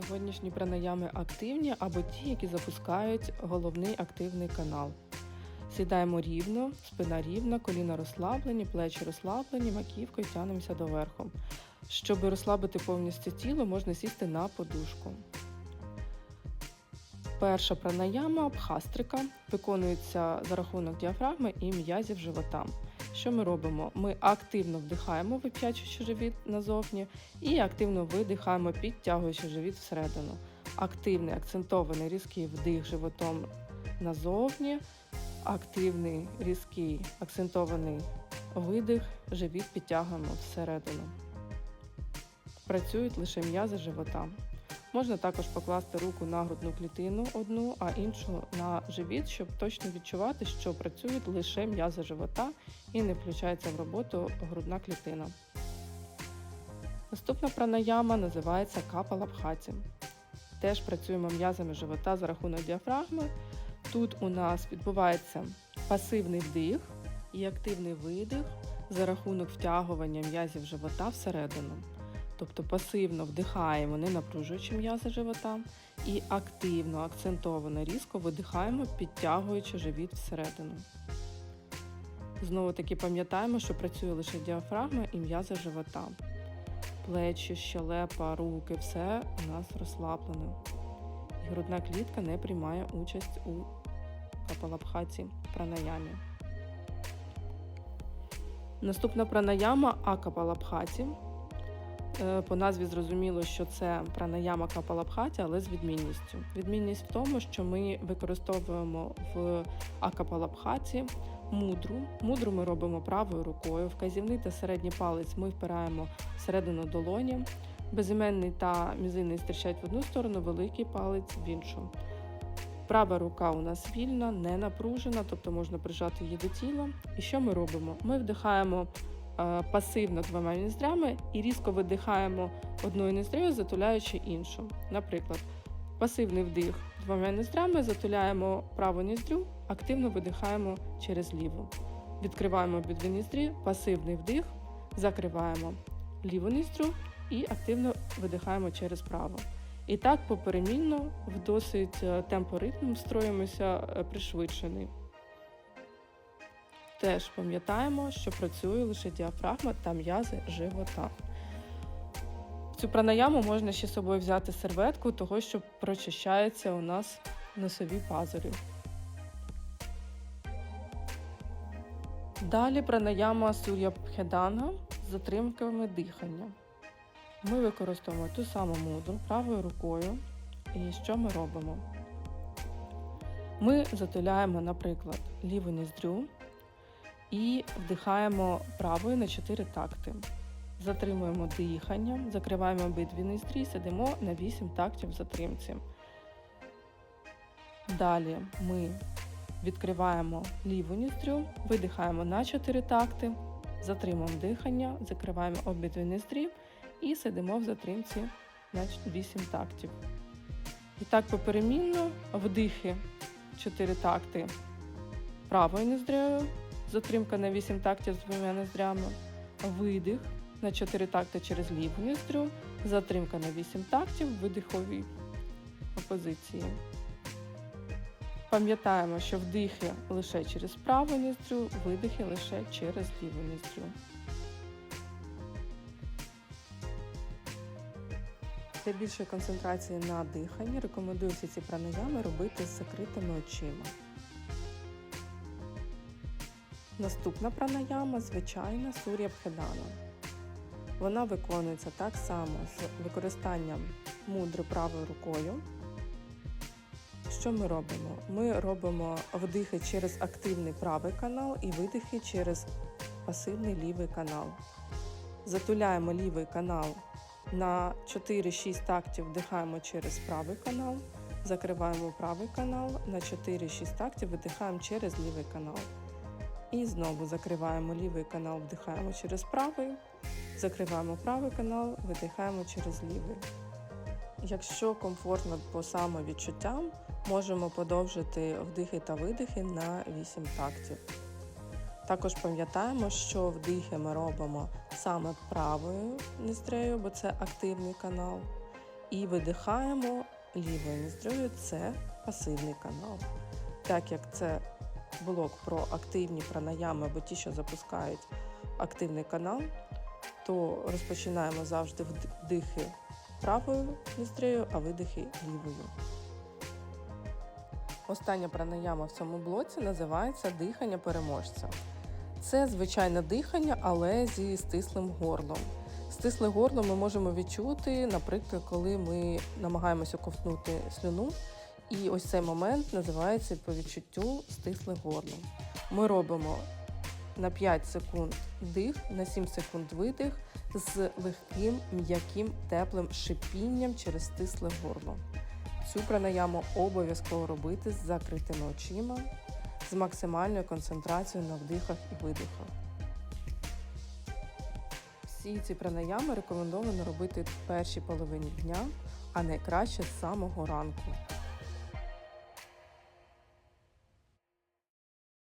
Сьогоднішні пранаями активні або ті, які запускають головний активний канал. Сідаємо рівно, спина рівна, коліна розслаблені, плечі розслаблені, маківкою тянемося доверху. Щоб розслабити повністю тіло, можна сісти на подушку. Перша пранаяма абхастрика виконується за рахунок діафрагми і м'язів живота. Що ми робимо? Ми активно вдихаємо, вип'ячуючи живіт назовні, і активно видихаємо, підтягуючи живіт всередину. Активний акцентований різкий вдих животом назовні, активний різкий акцентований видих, живіт підтягуємо всередину. Працюють лише м'язи живота. Можна також покласти руку на грудну клітину одну, а іншу на живіт, щоб точно відчувати, що працюють лише м'язи живота і не включається в роботу грудна клітина. Наступна пранаяма називається капалабхаті. Теж працюємо м'язами живота за рахунок діафрагми. Тут у нас відбувається пасивний вдих і активний видих за рахунок втягування м'язів живота всередину. Тобто пасивно вдихаємо, не напружуючи м'язи живота, і активно, акцентовано, різко видихаємо, підтягуючи живіт всередину. Знову таки пам'ятаємо, що працює лише діафрагма і м'язи живота. Плечі, щелепа, руки все у нас розслаблено. І грудна клітка не приймає участь у капалабхаті пранаямі. Наступна пранаяма акапалабхаті. Е, По назві зрозуміло, що це пранаяма капалабхаті, але з відмінністю. Відмінність в тому, що ми використовуємо в акапалабхаті мудру. Мудру ми робимо правою рукою. Вказівний та середній палець ми впираємо всередину долоні. Безіменний та мізинний стирчать в одну сторону, великий палець в іншу. Права рука у нас вільна, не напружена, тобто можна прижати її до тіла. І що ми робимо? Ми вдихаємо пасивно двома ніздрями і різко видихаємо одною ніздрею, затуляючи іншу. Наприклад, пасивний вдих двома ніздрями, затуляємо праву ніздрю, активно видихаємо через ліву. Відкриваємо обидві ніздрі, пасивний вдих, закриваємо ліву ніздрю і активно видихаємо через праву. І так поперемінно в досить е, темпоритм строїмося е, пришвидшений. Теж пам'ятаємо, що працює лише діафрагма та м'язи живота. Цю пранаяму можна ще з собою взяти серветку, того що прочищається у нас носові пазурі. Далі пранаяма Сур'я Пхеданга з затримками дихання. Ми використовуємо ту саму мудру правою рукою. І що ми робимо? Ми затуляємо, наприклад, ліву ніздрю і вдихаємо правою на 4 такти. Затримуємо дихання, закриваємо обидві ніздрі сидимо на 8 тактів затримці. Далі ми відкриваємо ліву ніздрю, видихаємо на 4 такти, затримуємо дихання, закриваємо обидві ніздрі і сидимо в затримці на 8 тактів. І так поперемінно вдихи 4 такти правою ніздрею, затримка на 8 тактів з двома ніздрями, видих на 4 такти через ліву ніздрю, затримка на 8 тактів в видиховій позиції. Пам'ятаємо, що вдихи лише через праву ніздрю, видихи лише через ліву ніздрю. Для більшої концентрації на диханні рекомендую всі ці пранаями робити з закритими очима. Наступна пранаяма звичайна сур'я Бхедана. Вона виконується так само з використанням мудри правою рукою. Що ми робимо? Ми робимо вдихи через активний правий канал і видихи через пасивний лівий канал. Затуляємо лівий канал на 4-6 тактів вдихаємо через правий канал, закриваємо правий канал, на 4-6 тактів видихаємо через лівий канал. І знову закриваємо лівий канал, вдихаємо через правий, закриваємо правий канал, видихаємо через лівий. Якщо комфортно по самовідчуттям, можемо подовжити вдихи та видихи на 8 тактів. Також пам'ятаємо, що вдихи ми робимо саме правою ніздрею, бо це активний канал. І видихаємо лівою ніздрьою це пасивний канал. Так як це блок про активні пранаями або ті, що запускають активний канал, то розпочинаємо завжди вдихи правою ніздрею, а видихи лівою. Остання пранаяма в цьому блоці називається дихання переможця. Це звичайне дихання, але зі стислим горлом. Стисле горло ми можемо відчути, наприклад, коли ми намагаємося ковтнути слюну. І ось цей момент називається по відчуттю стисле горло. Ми робимо на 5 секунд дих, на 7 секунд видих з легким, м'яким, теплим шипінням через стисле горло. Цю пранаяму обов'язково робити з закритими очима, з максимальною концентрацією на вдихах і видихах. Всі ці пранаями рекомендовано робити в першій половині дня, а найкраще з самого ранку.